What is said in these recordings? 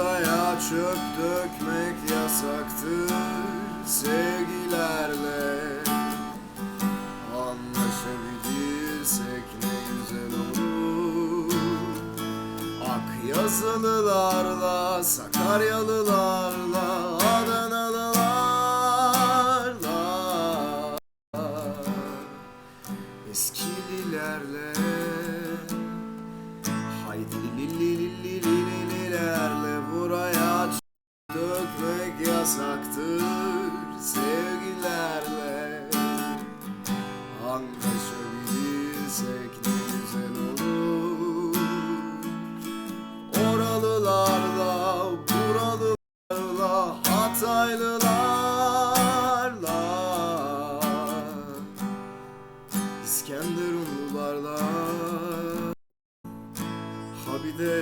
buraya çöp dökmek yasaktır sevgilerle. Anlaşabilirsek ne güzel olur. Ak yazılılarla, Sakaryalılarla, Adanalılarla. Eskililerle yasaktır sevgilerle. Anlaşabilirsek ne güzel olur. Oralılarla, buralılarla, Hataylılarla. İskenderunlularla. Ha bir de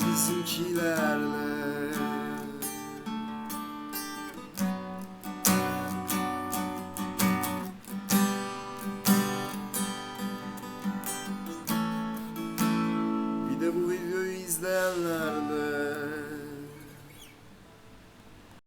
bizimkilerle izleyenlerdi.